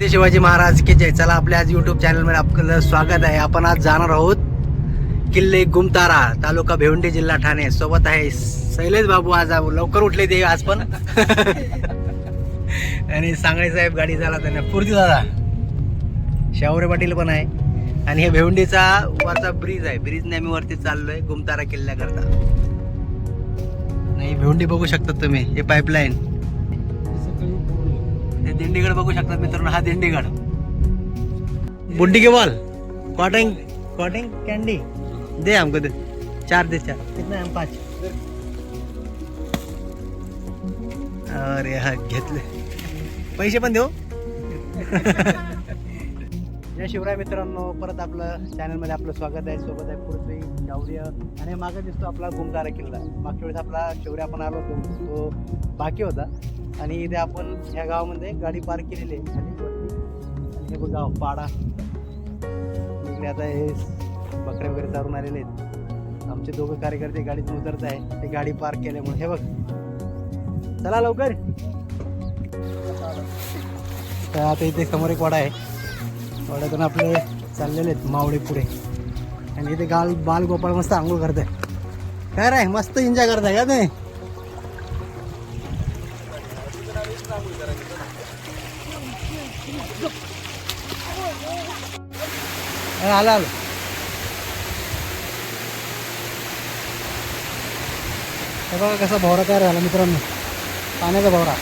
छत्रपती शिवाजी महाराज की जय. चला आपल्या आज युट्यूब चॅनलमध्ये आपलं स्वागत आहे. आपण आज जाणार आहोत किल्ले गुमतारा तालुका भेवंडी जिल्हा ठाणे. सोबत आहे शैलेश बाबू. आज लवकर उठले ते आज पण. आणि सांगळे साहेब गाडी झाला त्यांना. पूर्ती दादा शावरे पाटील पण आहे. आणि हे भेवंडीचा वरचा ब्रिज आहे. ब्रिजने आम्ही वरती चाललोय गुमतारा किल्ल्याकरता. नाही भेवंडी बघू शकता तुम्ही. हे पाईपलाईन हे दिंडीगड बघू शकता मित्रांनो हा दिंडीगड. बुड्डी के बॉल कॉटिंग कॉटिंग कॅन्डी. दे हमको दे. चार दे चार. कितना हम पाच. अरे हा घेतले. पैसे पण देऊ. या शिवराय मित्रांनो परत आपलं चॅनलमध्ये आपलं स्वागत आहे. सोबत आहे पृथ्वी शौर्य आणि मागे दिसतो आपला गुमतारा किल्ला. मागच्या वेळेस आपला शौर्य आपण आलो होतो तो बाकी होता. आणि इथे आपण ह्या गावामध्ये गाडी पार्क केलेली आहे. खाली आणि हे बघ गाव पाडा. इकडे आता हे बकरे वगैरे चालून आलेले आहेत. आमचे दोघं कार्यकर्ते गाडीतून उतरत आहे. ते गाडी पार्क केल्यामुळे. हे बघ. चला लवकर. तर आता इथे समोर एक वाडा आहे. वाड्यातून आपले चाललेले आहेत मावळे पुढे. आणि इथे गाल बाल गोपाळ मस्त आंघोळ करताय. काय रे मस्त एन्जॉय करताय का ते आलं आलं. हे बघा कसा भवरा तयार झाला मित्रांनो. पाण्याचा भवरा.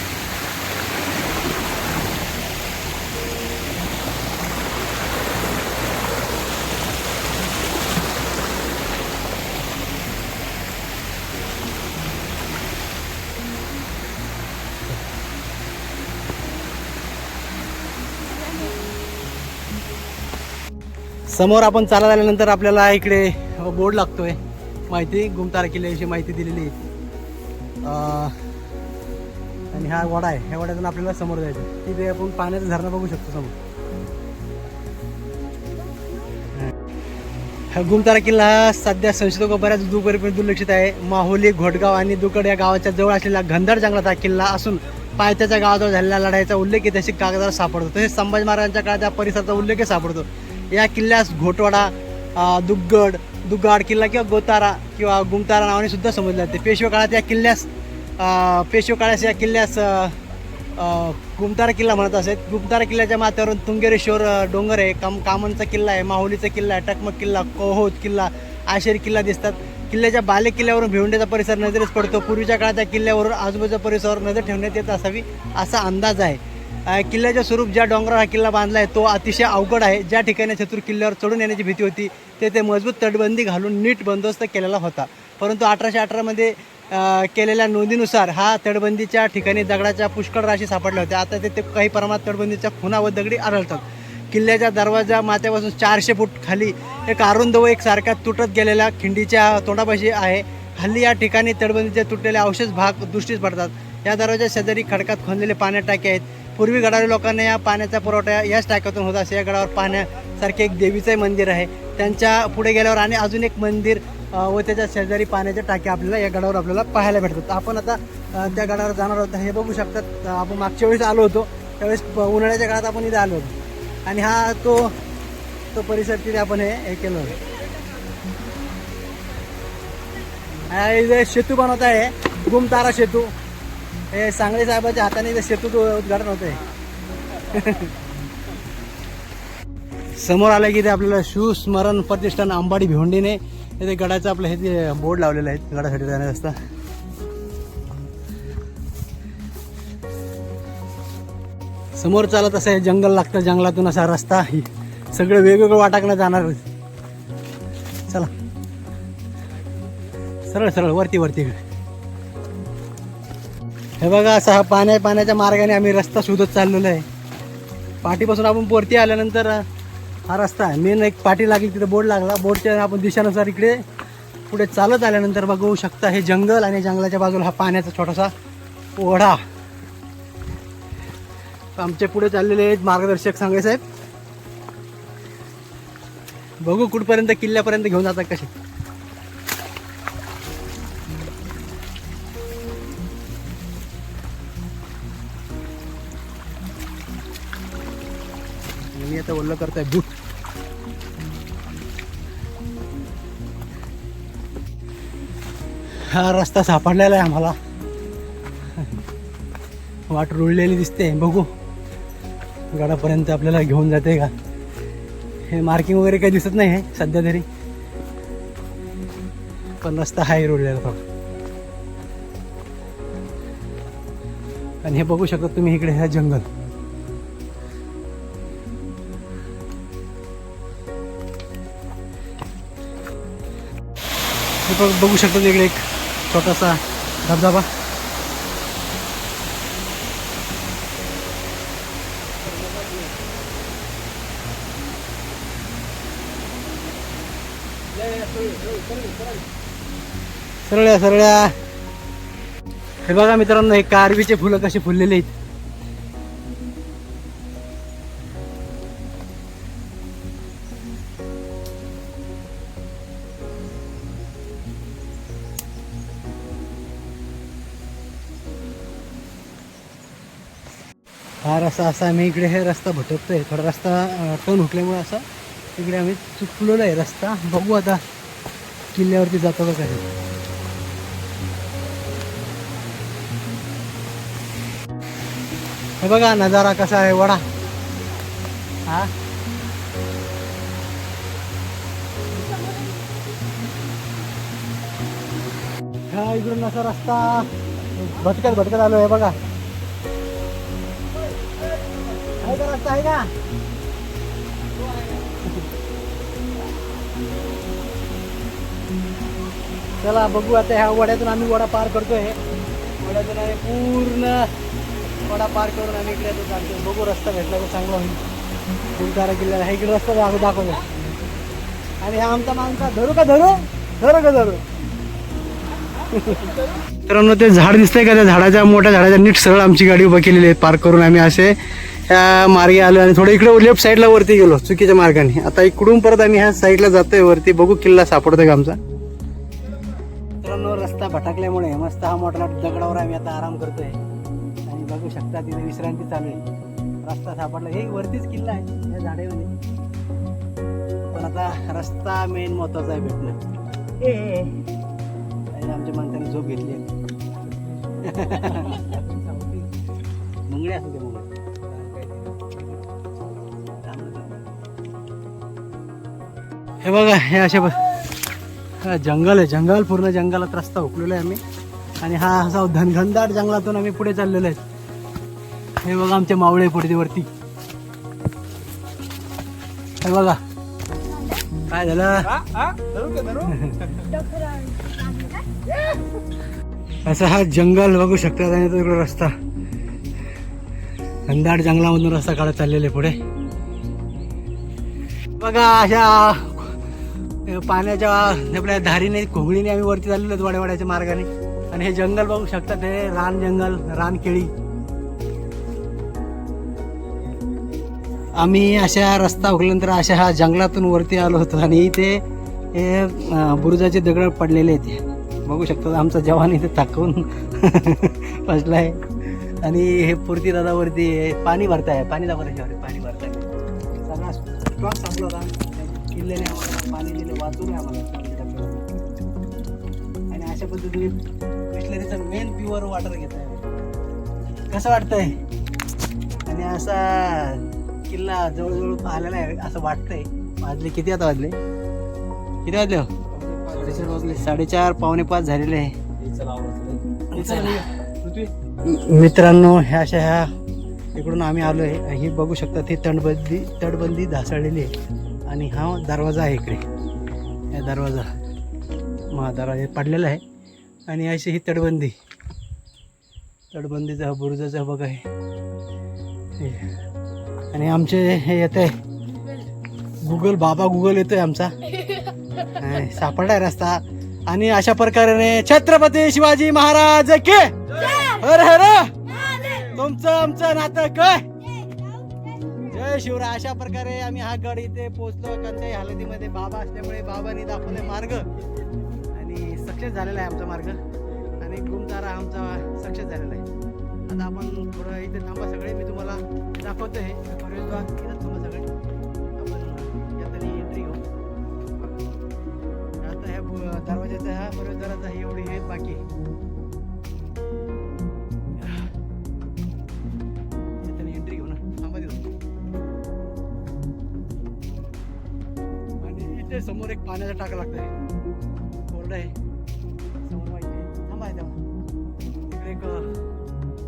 समोर आपण चालत आल्यानंतर आपल्याला इकडे बोर्ड लागतोय. माहिती गुमतारा किल्ल्याविषयी माहिती दिलेली. आहे आणि हा वडा आहे. ह्या वड्यातून आपल्याला समोर जायचं तिथे आपण पाण्याचं धरणं बघू शकतो समोर. हा गुमतारा किल्ला हा सध्या संशोधक बऱ्याच दूरपर्यंत दुर्लक्षित आहे. माहुली घोटगाव आणि दुकड या गावाच्या जवळ असलेला घनदाट जंगलात हा किल्ला असून पायथ्याच्या गावाजवळ झालेल्या लढाईचा उल्लेख ऐतिहासिक कागदावर सापडतो. तसेच संभाजी महाराजांच्या काळात या परिसराचा उल्लेख सापडतो. या किल्ल्यास घोटवाडा दुग्गड दुग्गाड किल्ला किंवा गोतारा किंवा गुमतारा नावाने सुद्धा समजले जाते. पेशवे काळात या किल्ल्यास पेशवे काळास या किल्ल्यास गुमतारा किल्ला म्हणत असत गुमतारा किल्ल्याच्या माथ्यावरून तुंगेरेश्वर डोंगर आहे. काम कामनचा किल्ला आहे माहुलीचा किल्ला आहे टकमक किल्ला कोहोत किल्ला आशेरी किल्ला दिसतात. किल्ल्याच्या बाले किल्ल्यावरून भिवंडीचा परिसर नजरेस पडतो. पूर्वीच्या काळात या किल्ल्यावरून आजूबाजूच्या परिसरावर नजर ठेवण्यात येत असावी असा अंदाज आहे. किल्ल्याचं स्वरूप ज्या डोंगरावर हा किल्ला बांधला आहे तो अतिशय अवघड आहे. ज्या ठिकाणी शत्रू किल्ल्यावर चढून येण्याची भीती होती तेथे मजबूत तटबंदी घालून नीट बंदोबस्त केलेला होता. परंतु अठराशे अठरामध्ये केलेल्या नोंदीनुसार हा तटबंदीच्या ठिकाणी दगडाच्या पुष्कळ राशी सापडल्या होत्या. आता तेथे काही प्रमाणात तटबंदीच्या खुणा व दगडी आढळतात. किल्ल्याच्या दरवाजा माथ्यापासून चारशे फूट खाली एक अरुंद व एक सारख्या तुटत गेलेल्या खिंडीच्या तोंडापाशी आहे. हल्ली या ठिकाणी तटबंदीचे तुटलेले अवशेष भाग दृष्टीस पडतात. या दरवाजा शेजारी खडकात खोदलेले पाण्या टाके आहेत. पूर्वी गडारी लोकांना या पाण्याचा पुरवठा याच टाक्यातून होता असे. या गडावर पाण्यासारखे एक देवीचंही मंदिर आहे. त्यांच्या पुढे गेल्यावर आणि अजून एक मंदिर व त्याच्या शेजारी पाण्याचे टाके आपल्याला या गडावर आपल्याला पाहायला भेटतात. आपण आता त्या गडावर जाणार आहोत. हे बघू शकतात आपण मागच्या वेळेस आलो होतो. त्यावेळेस उन्हाळ्याच्या काळात आपण इथे आलो होतो. आणि हा तो तो परिसर तिथे आपण हे हे केलं होतं. शेतू बनवत आहे. गुमतारा सेतू हे सांगली साहेबाच्या हाताने इथे सेतू उद्घाटन होत आहे समोर आलं की ते आपल्याला शिवस्मरण प्रतिष्ठान अंबाडी भिवंडीने इथे गडाचं आपलं हे बोर्ड लावलेलं आहे गडासाठी जाण्याचा रस्ता. समोर चालत असं हे जंगल लागतं जंगलातून असा रस्ता सगळं वेगवेगळं वाटाकनं जाणार चला. सरळ सरळ वरती वरती. इकडे हे बघा असा हा पाण्या पाण्याच्या मार्गाने आम्ही रस्ता शोधत चाललेलो आहे. पाठीपासून आपण वरती आल्यानंतर हा रस्ता आहे. मेन एक पाठी लागली तिथे बोर्ड लागला. बोर्डच्या आपण दिशानुसार इकडे पुढे चालत आल्यानंतर बघू शकता हे जंगल आणि जंगलाच्या बाजूला हा पाण्याचा छोटासा ओढा. आमचे पुढे चाललेले आहेत मार्गदर्शक सांगे साहेब. बघू कुठपर्यंत किल्ल्यापर्यंत घेऊन जातात कसे. आणि करताय बूट. हा रस्ता सापडलेला आहे आम्हाला. वाट रुळलेली दिसते बघू. गडापर्यंत आपल्याला घेऊन जाते का? हे मार्किंग वगैरे काही दिसत नाही आहे सध्या तरी. पण रस्ता हाय रुळलेला थोडा आणि हे बघू शकता तुम्ही इकडे ह्या जंगल हे बघ बघू शकतो तिकडे एक छोटासा धबधबा. सरळ्या सरळ्या. हे बघा मित्रांनो हे कारवीचे फुलं कसे फुललेले आहेत. असा आम्ही इकडे हे रस्ता भटकतोय. थोडा रस्ता टर्न हुकल्यामुळे असा इकडे आम्ही चुकलेलो आहे रस्ता. बघू आता किल्ल्यावरती जातो का काय. हे बघा नजारा कसा आहे वडा. हा? हा इकडून असा रस्ता भटकत भटकत आलो आहे बघा. आहे रस्ता आहे का चला बघू आता ह्या वड्यातून आम्ही वडा पार करतोय. वड्यातून आम्ही पूर्ण वडा पार करून आम्ही इकडे आता बघू रस्ता भेटला तर चांगला होईल. गुलतारा किल्ल्याला हा इकडे रस्ता दाखव दाखवतो. आणि हा आमचा माणसा धरू का धरू? धरू का धरू? मित्रांनो ते झाड दिसतंय का? त्या झाडाच्या मोठ्या झाडाच्या नीट सरळ आमची गाडी उभं केलेली आहे. पार्क करून आम्ही असे ह्या मार्गे आलो आणि थोडं इकडे लेफ्ट साईडला वरती गेलो चुकीच्या मार्गाने. आता इकडून परत आम्ही ह्या साईडला जातोय वरती बघू किल्ला सापडतोय का आमचा. मित्रांनो रस्ता भटकल्यामुळे मस्त हा मोठा दगडावर आम्ही आता आराम करतोय. आणि बघू शकता तिथे विश्रांती चालू आहे. रस्ता सापडला. हे वरतीच किल्ला आहे या झाडेमध्ये पण आता रस्ता मेन महत्त्वाचा आहे भेटणं. आमच्या माणसाने झोप घेतली आहे. मुंगळे असू हे बघा हे असे बघ हा जंगल आहे. जंगल पूर्ण जंगलात रस्ता हुकलेला आहे आम्ही. आणि हा असा घनघनदाट जंगलातून आम्ही पुढे चाललेलो आहे. हे बघा आमचे मावळे पुढे वरती. हे बघा. काय झालं? असं हा जंगल बघू शकतात आणि तो इकडे रस्ता. घनदाट जंगलामधून रस्ता काढत चाललेले पुढे. बघा अशा पाण्याच्या आपल्या धारीने घोंगडीने आम्ही वरती चाललेलो आहेत वाड्यावाड्याच्या मार्गाने. आणि हे जंगल बघू शकतात हे रान जंगल रान केळी. आम्ही अशा रस्ता उघडल्यानंतर अशा हा जंगलातून वरती आलो होतो आणि इथे हे बुरुजाचे दगड पडलेले आहेत. बघू शकतो आमचा जवान इथे थकवून बसला आहे आणि हे पुरती दादावरती हे पाणी भरताय पाणी दाखवण्याच्यावर पाणी भरताय. सगळा स्टॉक संपला होता. किल्ल्याने आम्हाला पाणी दिलं वाचून आम्हाला आणि अशा पद्धतीने बिस्लरीचं मेन प्युअर वॉटर घेत आहे कसं वाटतंय? आणि असा किल्ला जवळजवळ आलेला आहे असं वाटतंय. वाजले किती आता वाजले? किती वाजले हो? साडेचार वाजले. साडेचार पावणे पाच झालेले आहे. मित्रांनो ह्या अशा ह्या इकडून आम्ही आलो आहे हे बघू शकता ती तटबंदी तटबंदी धासळलेली आहे. आणि हा दरवाजा आहे इकडे. हा दरवाजा महा दरवाजा पडलेला आहे. आणि अशी ही तटबंदी. तटबंदीचा हा बुरुजाचा बघा आहे. हे. आणि आमचे हे येत. आहे गुगल बाबा गुगल येतोय आमचा. हा, सापडलाय रस्ता. आणि अशा प्रकारे छत्रपती शिवाजी महाराज के. हर हर. तुमचं आमचं नातं काय? जय शिवराय अशा प्रकारे आम्ही हा गड इथे पोहोचलो. कंचाई हालतीमध्ये बाबा असल्यामुळे बाबांनी दाखवले मार्ग. आणि सक्सेस झालेला आहे आमचा मार्ग. आणि गुमतारा आमचा सक्सेस झालेला आहे. आता आपण थोडं इथे थांबा सगळे. मी तुम्हाला दाखवतो हे थांबा सगळे. आपण यातली एंट्री आता ह्या ह्या हे एवढी हे बाकी इथे समोर एक पाण्याचा टाका लागतोय. कोरडं आहे. समोर माहिती आहे. थांबा आहे तिकडे एक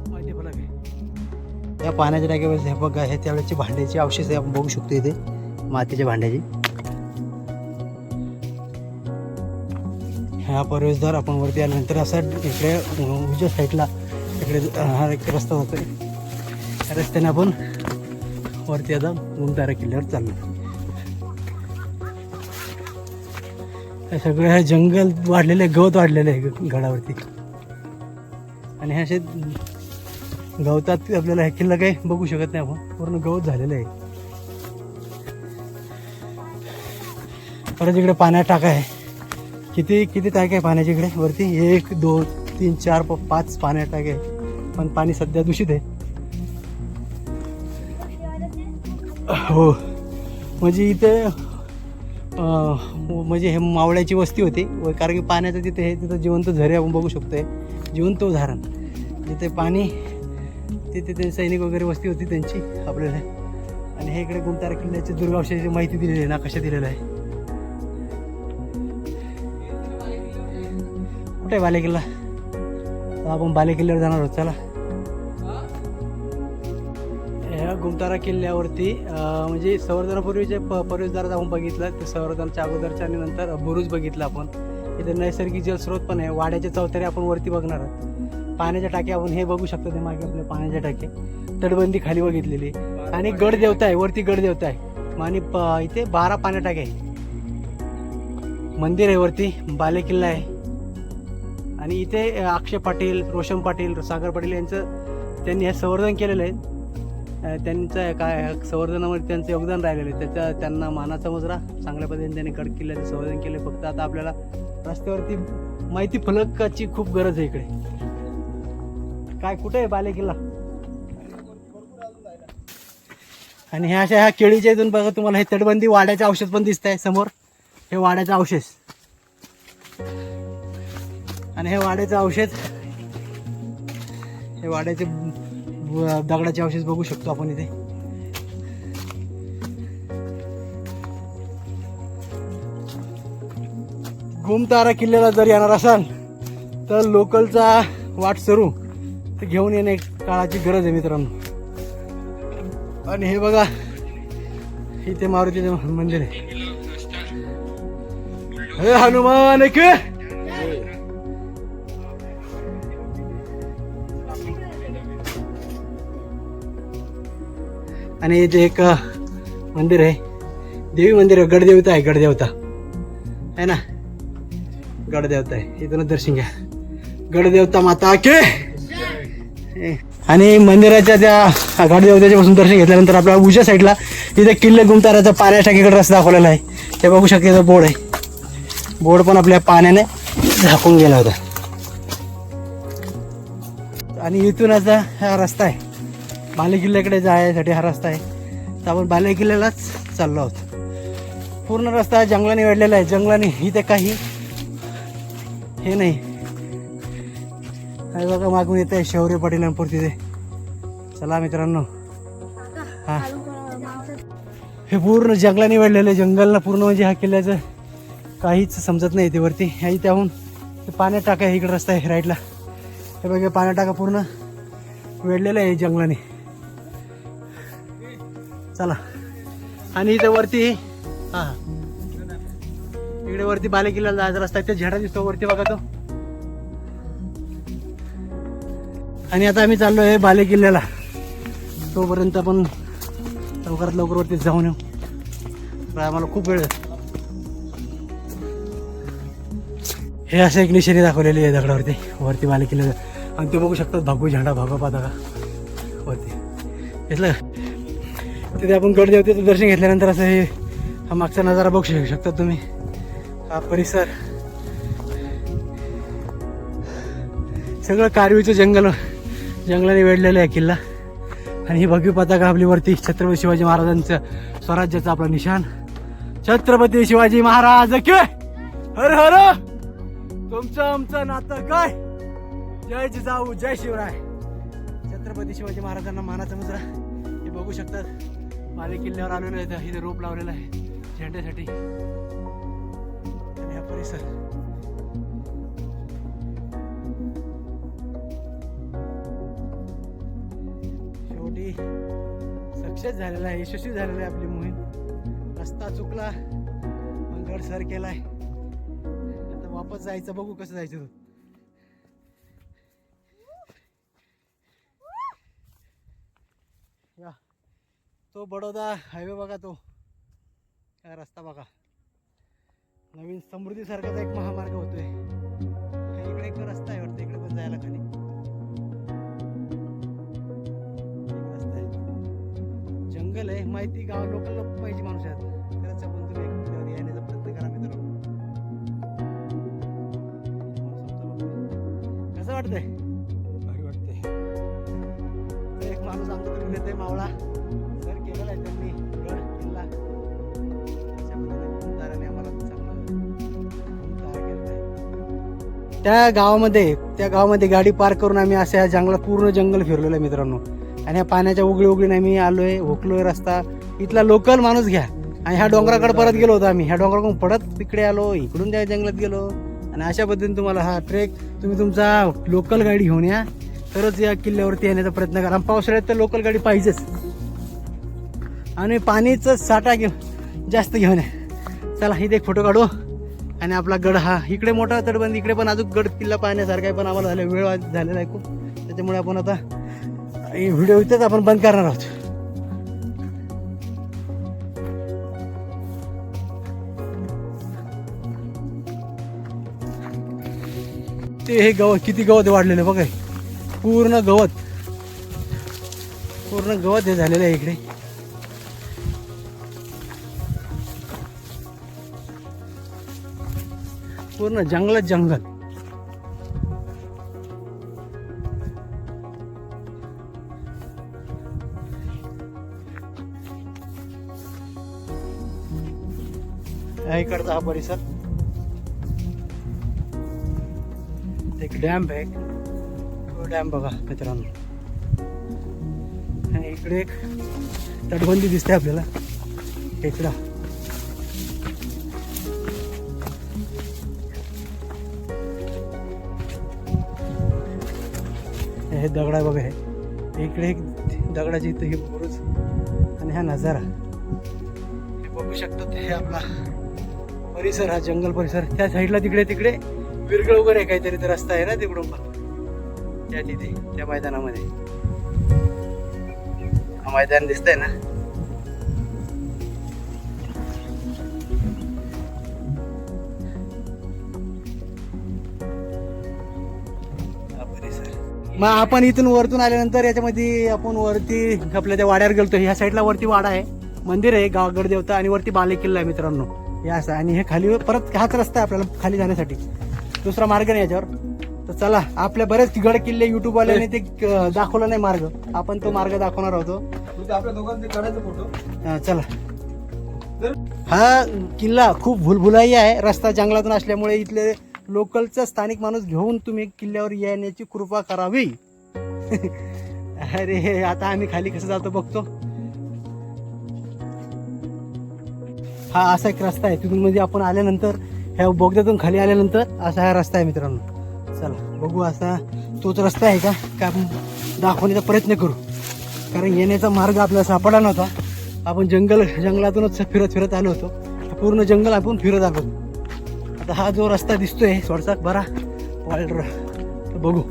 माहिती फलक आहे या पाण्याच्या टाक्यावर हे बघा हे त्यावेळेची भांड्याची अवशेष आहे. आपण बघू शकतो इथे. मातीच्या भांड्याची. हा प्रवेशद्वार आपण वरती आल्यानंतर असा इकडे उजव्या साईडला इकडे हा एक रस्ता जातो त्या रस्त्याने आपण वरती आता गुमतारा किल्ल्यावर चाललो. हे सगळं हे जंगल वाढलेलं आहे गवत वाढलेलं आहे ग- गडावरती आणि हे असे गवतात आपल्याला हे किल्ला काही बघू शकत नाही आपण. पूर्ण गवत झालेलं आहे. परत इकडे पाण्यात टाका आहे किती किती टाके आहे पाण्याच्या इकडे? वरती एक दोन तीन चार प- पाच पाण्यात टाके आहे. पण पाणी सध्या दूषित आहे. हो. म्हणजे इथे म्हणजे हे मावळ्याची वस्ती होती. व कारण की पाण्याचं तिथे हे तिथं जिवंत झरे आपण बघू शकतो आहे जिवंत उदाहरण. जिथे पाणी तिथे ते सैनिक वगैरे वस्ती होती त्यांची आपल्याला. आणि हे इकडे गुंतारा किल्ल्याची दुर्गावशाची माहिती दिलेली आहे नाकाशा दिलेला आहे. कुठे आहे बालेकिल्ला? आता आपण बालेकिल्ल्यावर जाणार आहोत चला. कुमतारा किल्ल्यावरती म्हणजे संवर्धनापूर्वीचे प प्रवेशद्वारात आपण बघितलं ते संवर्धनाच्या अगोदरच्या आणि नंतर बुरुज बघितलं आपण. इथे नैसर्गिक जलस्रोत पण आहे. वाड्याचे चौथरे आपण वरती बघणार आहोत. पाण्याच्या टाके आपण हे बघू शकतो ते मागे आपल्या पाण्याच्या टाके. तटबंदी खाली बघितलेली आणि गड देवता आहे वरती गड देवता आहे. आणि इथे बारा पाण्या टाके आहे मंदिर आहे वरती बालेकिल्ला आहे. आणि इथे अक्षय पाटील रोशन पाटील सागर पाटील यांचं त्यांनी हे संवर्धन केलेलं आहे. त्यांचं काय संवर्धनामध्ये त्यांचं योगदान राहिलेलं आहे. त्याचा त्यांना मानाचा मुजरा चांगल्या पद्धतीने त्यांनी गड किल्ल्याचं संवर्धन केले. फक्त आता आपल्याला रस्त्यावरती माहिती फलकाची खूप गरज आहे इकडे. काय कुठे आहे बाले किल्ला आणि ह्या अशा ह्या केळीच्या इथून बघा तुम्हाला हे तटबंदी वाड्याचे औषध पण दिसत आहे समोर. हे वाड्याचं अवशेष आणि हे वाड्याचं औषध हे वाड्याचे दगडाचे अवशेष बघू शकतो आपण इथे. घुमतारा किल्ल्याला जर येणार असाल तर लोकलचा वाट सरू. तर घेऊन येणे काळाची गरज आहे मित्रांनो. आणि हे बघा इथे मारुतीचं मंदिर आहे. हनुमान एक आणि इथे एक मंदिर आहे. देवी मंदिर आहे गडदेवता आहे गडदेवता. आहे ना? गडदेवता आहे. इथूनच दर्शन घ्या. गडदेवता माता के! आणि मंदिराच्या त्या गडदेवताच्या पासून दर्शन घेतल्यानंतर आपल्या उजव्या साईडला इथे किल्ले गुमताराचा पाण्या टाकीकडे रस्ता दाखवलेला आहे. ते बघू शकते बोर्ड आहे. बोर्ड पण आपल्या पाण्याने झाकून गेला होता. आणि इथून आता हा रस्ता आहे. बाले किल्ल्याकडे जायसाठी हा रस्ता आहे. तर आपण बाले किल्ल्यालाच चाललो आहोत. पूर्ण रस्ता जंगलाने वेढलेला आहे. जंगलाने इथे काही हे नाही. हे बघा मागून येत आहे शौर्य पाटीलांपूर तिथे चला मित्रांनो. हां. हे पूर्ण जंगलाने वेढलेलं आहे. जंगलला पूर्ण म्हणजे हा किल्ल्याचं काहीच समजत नाही ते वरती. ह्या त्याहून ते पाण्यात टाका. इकडे रस्ता आहे राईटला हे बघा पाण्यात टाका पूर्ण. वेढलेलं आहे जंगलाने. चला. आणि इथे वरती हा. इकडे वरती बाले किल्ल्याला जायचा रस्ता आहे. ते झेडा दिसतो वरती बघा तो. आणि आता आम्ही चाललो आहे बाले किल्ल्याला तोपर्यंत आपण लवकरात लवकर वरती जाऊन येऊ. आम्हाला खूप वेळ हे असं एक निशाणी दाखवलेली आहे दगडावरती. वरती बाले किल्ल्याचं आणि ते बघू शकतात भागू झेंडा भागवा पताका. वरती. घेतलं तिथे आपण गड देवतेचं दर्शन घेतल्यानंतर असं हे हा मागचा नजारा बघू शकू शकता तुम्ही. हा परिसर. सगळं कारवीचं जंगल जंगलाने वेढलेलं आहे किल्ला. आणि ही भगवी पताका आपली वरती छत्रपती शिवाजी महाराजांचं स्वराज्याचं आपलं निशान छत्रपती शिवाजी महाराज के हर हर! तुमचं आमचं नातं काय? जय जिजाऊ जय शिवराय. छत्रपती शिवाजी महाराजांना मानाचा मुद्रा. हे बघू शकतात. माले किल्ल्यावर आलेलो आहे इथे रोप लावलेला आहे झेंड्यासाठी. परिसर. शेवटी सक्सेस झालेला आहे यशस्वी झालेला आहे आपली मोहीम. रस्ता चुकला पण गड सर केलाय. आता वापस जायचं बघू कसं जायचं. तो बडोदा हायवे बघा तो. काय रस्ता बघा. नवीन समृद्धीसारखाचा एक महामार्ग होतोय. इकडे एक रस्ता आहे वाटतं इकडे पण जायला खाली. एक रस्ता आहे. जंगल आहे माहिती गाव लोकल पाहिजे माणूस आहेत खरंच आपण तुम्ही एक येण्याचा प्रयत्न करा मित्रांनो. कसं वाटतंय? भारी वाटते तर एक माणूस आमचा तुम्ही नेते मावळा. त्या गावामध्ये त्या गावामध्ये गाडी पार्क करून आम्ही अशा जंगलात पूर्ण जंगल फिरलेलो आहे मित्रांनो. आणि ह्या पाण्याच्या उघडी उघडीने आम्ही आलोय होकलोय रस्ता. इथला लोकल माणूस घ्या. आणि ह्या डोंगराकडे परत गेलो होतो आम्ही. ह्या डोंगराकडून पडत तिकडे आलो इकडून त्या जंगलात गेलो. आणि अशा पद्धतीने तुम्हाला हा ट्रेक तुम्ही तुमचा लोकल गाडी घेऊन या. तरच या किल्ल्यावरती येण्याचा प्रयत्न करा. आणि पावसाळ्यात तर लोकल गाडी पाहिजेच. आणि पाणीचं साठा घेऊन जास्त घेऊन या. चला इथे एक फोटो काढू. आणि आपला गड हा इकडे मोठा तटबंद इकडे पण अजून गड किल्ला पाहण्यासारखा आहे पण आम्हाला झालं वेळ झालेला आहे खूप. त्याच्यामुळे आपण आता व्हिडिओ इथेच आपण बंद करणार आहोत. ते हे गवत किती गवत वाढलेलं बघा. पूर्ण गवत. पूर्ण गवत हे झालेलं आहे इकडे. पूर्ण जंगलच जंगल. इकडचा हा परिसर. एक डॅम्प आहे. तो डॅम बघा मित्रांनो. इकडे एक तटबंदी दिसते आपल्याला. टेकडा हे दगड आहे बघा हे. इकडे एक दगडाची इथं हे बुरुज आणि हा नजारा. हे बघू शकतो हे आपला परिसर हा जंगल परिसर. त्या साईडला तिकडे तिकडे विरगळ वगैरे काहीतरी तर रस्ता आहे ना तिकडून पण? त्या तिथे त्या मैदानामध्ये. हा मैदान दिसतंय ना? मग आपण इथून वरतून आल्यानंतर याच्यामध्ये आपण वरती आपल्या त्या वाड्यावर गेलतो. ह्या साईडला वरती वाडा आहे. मंदिर आहे गावगड देवता आणि वरती बाले किल्ला आहे मित्रांनो. हे असं आणि हे खाली परत हाच रस्ता आहे आपल्याला खाली जाण्यासाठी. दुसरा मार्ग नाही याच्यावर. तर चला आपल्या बरेच गड किल्ले युट्यूब वाल्याने ते दाखवला नाही मार्ग. आपण तो मार्ग दाखवणार होतो. तुझे आपल्या दोघांचे काढायचा फोटो चला. हा किल्ला खूप भुलभुलाई आहे. रस्ता जंगलातून असल्यामुळे इथले लोकलचा स्थानिक माणूस घेऊन तुम्ही किल्ल्यावर येण्याची कृपा करावी. अरे आता आम्ही खाली कसं जातो बघतो. हा असा एक रस्ता आहे. तिथून म्हणजे आपण आल्यानंतर ह्या बोगद्यातून खाली आल्यानंतर असा हा रस्ता आहे मित्रांनो. चला बघू असा तोच रस्ता आहे का? का आपण दाखवण्याचा प्रयत्न करू. कारण येण्याचा मार्ग आपल्याला सापडला नव्हता. आपण जंगल जंगलातूनच फिरत फिरत आलो होतो. पूर्ण जंगल आपण फिरत आलो. आता हा जो रस्ता दिसतोय थोडासा बरा. वाईल्ड बघू.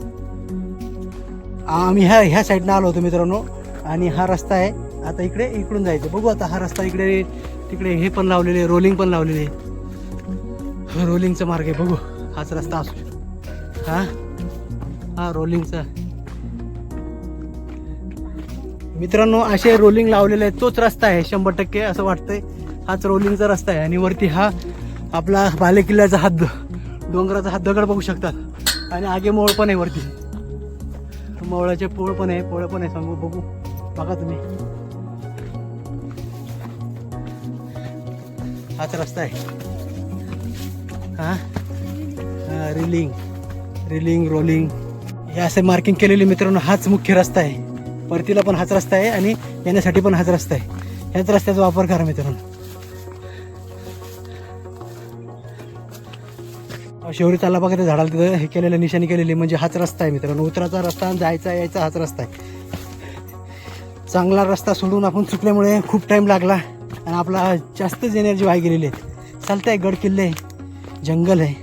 आम्ही ह्या ह्या साईडनं आलो होतो मित्रांनो. आणि हा रस्ता आहे. आता इकडे इकडून जायचं. बघू आता हा रस्ता इकडे तिकडे हे पण लावलेले रोलिंग पण लावलेले. रोलिंगचा मार्ग आहे. बघू. हाच रस्ता असू हा? हा रोलिंगचा मित्रांनो असे रोलिंग लावलेले आहेत. तोच रस्ता आहे. शंभर टक्के असं वाटतंय. हाच रोलिंगचा रस्ता आहे. आणि वरती हा आपला बाले किल्ल्याचा हात डोंगराचा हात दगड बघू शकतात आणि आगे मोळ पण आहे वरती. मोळाचे पोळ पण आहे पोळ पण आहे सांगू बघू. बघा तुम्ही. हाच रस्ता आहे. हा? हा रिलिंग रिलिंग रोलिंग हे असे मार्किंग केलेले मित्रांनो हाच मुख्य रस्ता आहे. परतीला पण हाच रस्ता आहे आणि येण्यासाठी पण हाच रस्ता आहे. ह्याच रस्त्याचा वापर करा मित्रांनो. शेवरी तालाब बघा झाडाला तिथं हे केलेलं निशाणी केलेली म्हणजे हाच रस्ता आहे मित्रांनो. उतराचा रस्ता आणि जायचा यायचा हाच रस्ता आहे. चांगला रस्ता सोडून आपण चुकल्यामुळे खूप टाईम लागला आणि आपला जास्तच एनर्जी वाय गेलेली आहे. चालतंय गड किल्ले आहे, जंगल आहे.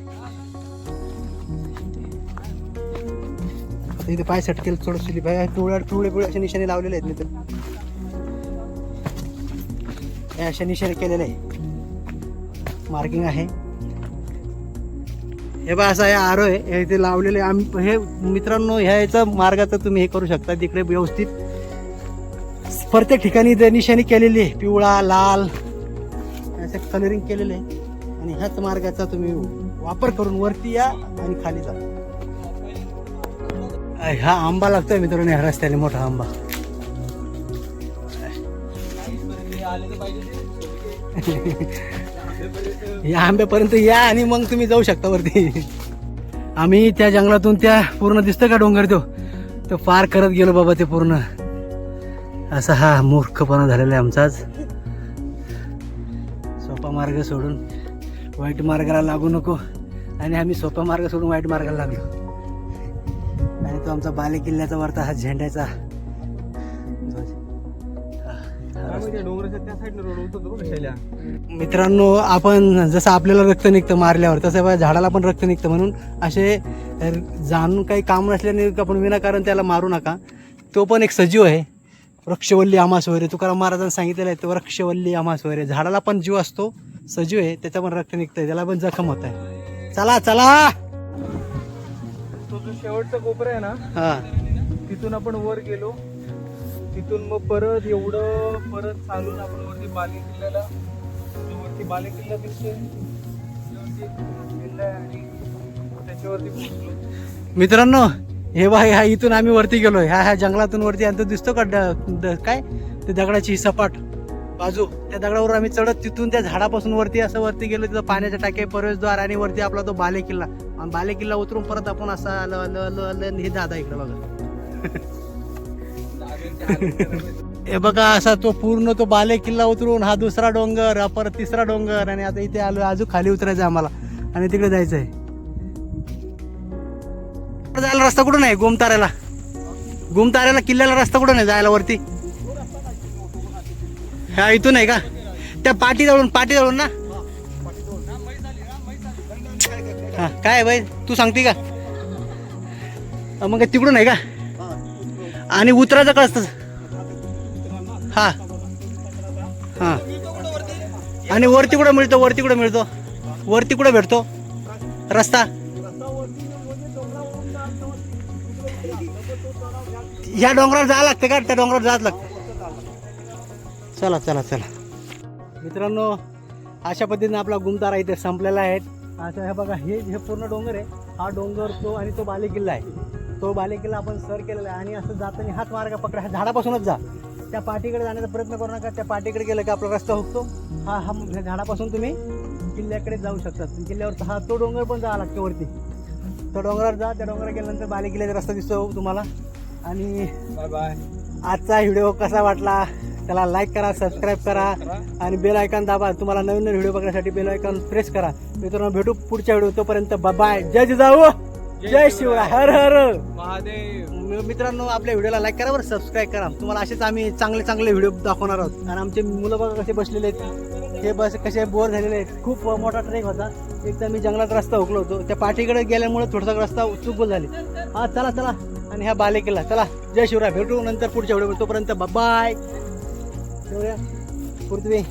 इथे पाय सटकेल थोडं सुली पाय पिवळ्या पिवळे पिवळे अशा निशाणे लावलेले आहेत मित्र. हे अशा निशाणे केलेले आहे मार्किंग आहे. हे बा असा हे आरो आहे. हे इथे लावलेले आम्ही हे मित्रांनो ह्या याचं मार्गाचं तुम्ही हे करू शकता तिकडे व्यवस्थित. प्रत्येक ठिकाणी इथे निशाणी केलेली आहे पिवळा लाल असे कलरिंग केलेले आहे. आणि ह्याच मार्गाचा तुम्ही वापर करून वरती या आणि खाली जा. हा आंबा लागतोय मित्रांनो ह्या रस्त्याने मोठा आंबा. या आंब्यापर्यंत या आणि मग तुम्ही जाऊ शकता वरती. आम्ही त्या जंगलातून त्या पूर्ण दिसतं का डोंगर तो? तो पार करत गेलो बाबा ते पूर्ण. असा हा मूर्खपणा झालेला आहे आमचाच सोपा मार्ग सोडून वाईट मार्गाला लागू नको आणि आम्ही सोपा मार्ग सोडून वाईट मार्गाला लागलो. आणि तो आमचा बालेकिल्ल्याचा वरता हा झेंड्याचा मित्रांनो आपण जसं आपल्याला रक्त निघतं मारल्यावर तसं झाडाला पण रक्त निघतं म्हणून असे जाणून काही काम नसल्याने आपण विनाकारण त्याला मारू नका. तो पण एक सजीव आहे. वृक्षवल्ली आमास वगैरे तुकाराम महाराजांनी सांगितलेलं आहे तो वृक्षवल्ली आमास वगैरे. झाडाला पण जीव असतो सजीव आहे त्याचा पण रक्त निघतंय त्याला पण जखम होत आहे. चला चला! तो जो शेवटचा कोपरा आहे ना हा. तिथून आपण वर गेलो. तिथून मग परत एवढं परत चालून आपण वरती बाले किल्ल्याला. जो वरती बाले किल्ला दिसतोय आणि त्याच्यावरती पोहोचलो. मित्रांनो हे बा ह्या इथून आम्ही वरती गेलो ह्या ह्या जंगलातून वरती आणि तो दिसतो का? काय? ते दगडाची सपाट बाजू. त्या दगडावर आम्ही चढत तिथून त्या झाडापासून वरती असं वरती गेलो तिथं पाण्याच्या टाके प्रवेशद्वार आणि वरती आपला तो बाले किल्ला. आणि बाले किल्ला उतरून परत आपण असं आलो आलो आलो आलो हे दादा इकडे बघा. हे बघा असा तो पूर्ण तो बाले किल्ला उतरून हा दुसरा डोंगर हा परत तिसरा डोंगर आणि आता इथे आलो अजून खाली उतरायचं आम्हाला. आणि तिकडे जायचं आहे जायला रस्ता कुठं नाही? गोमताऱ्याला गोमताऱ्याला किल्ल्याला रस्ता कुठं नाही जायला वरती? हा इथून आहे का? त्या पाठी जवळून पाठी जवळून ना? हा काय आहे बाई? तू सांगते का? मग तिकडून आहे का? आणि उतरायचं का असतं. हा. हा. आणि वरती कुठं मिळतो वरती कुठं मिळतो? वरती कुठं भेटतो? रस्ता. या डोंगरावर जायला लागते का? त्या डोंगरावर जायला लागतं. चला चला चला. मित्रांनो अशा पद्धतीने आपला गुमतारा इथे संपलेला आहे. असं हे बघा हे हे पूर्ण डोंगर आहे. हा डोंगर तो आणि तो बालेकिल्ला आहे. तो बाले किल्ला आपण सर केलेला आहे. आणि असं जाताना हाच मार्ग पकडा ह्या झाडापासूनच जा. त्या पाठीकडे जाण्याचा प्रयत्न करू नका. त्या पाठीकडे गेलं की आपला रस्ता हुकतो. हा हा झाडापासून तुम्ही किल्ल्याकडे जाऊ शकतात किल्ल्यावर हा तो डोंगर पण जावा लागतो वरती. तो डोंगरावर जा. त्या डोंगरावर गेल्यानंतर बाले किल्ल्याचा रस्ता दिसतो तुम्हाला. आणि बाय बाय आजचा व्हिडिओ कसा वाटला? त्याला लाईक करा सबस्क्राईब करा. आणि बेल आयकॉन दाबा. तुम्हाला नवीन नवीन व्हिडिओ बघण्यासाठी बेल आयकॉन प्रेस करा. मित्रांनो भेटू पुढच्या व्हिडिओ तोपर्यंत बाय जय जिजाऊ! जय शिवराय. हर हर महादेव. मित्रांनो आपल्या व्हिडिओला लाईक करा बरं सबस्क्राईब करा. तुम्हाला असेच आम्ही चांगले चांगले व्हिडिओ दाखवणार आहोत. आणि आमचे मुलं बघा कसे बसलेले आहेत. हे बस कसे बोर झालेले आहेत. खूप मोठा ट्रेक होता. एक तर मी जंगलात रस्ता हुकलो होतो. त्या पाठीकडे गेल्यामुळे थोडासा रस्ता चुकून झाली. हा चला चला. आणि ह्या बाले किल्ला चला. जय शिवराय. भेटू नंतर पुढच्या व्हिडिओ तोपर्यंत बाय शिवराय पृथ्वी